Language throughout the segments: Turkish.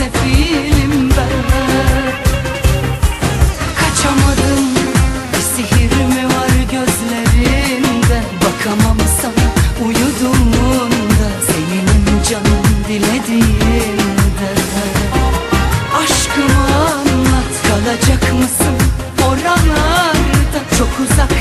sersefilim ben Kaçamadım sihir mi var gözlerinde? Bakamam sana uyuduğunda Seninim canım dilediğinde. Aşkımı anlat kalacak mısın oralarda? Çok uzaktasın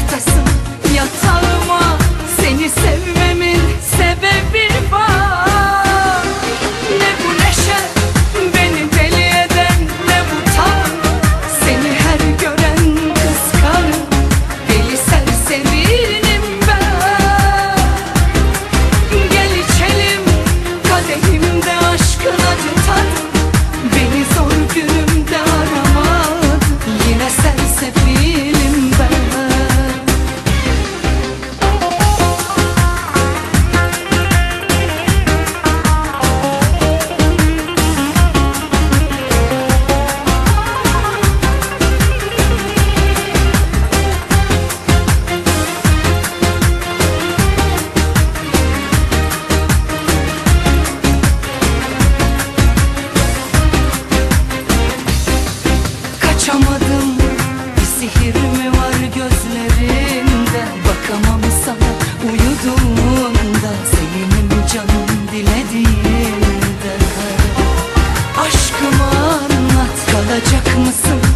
Kaçamadım bir sihir mi var gözlerinde? Bakamam sana uyuduğunda Seninim canım dilediğinde. Aşkımı anlat kalacak mısın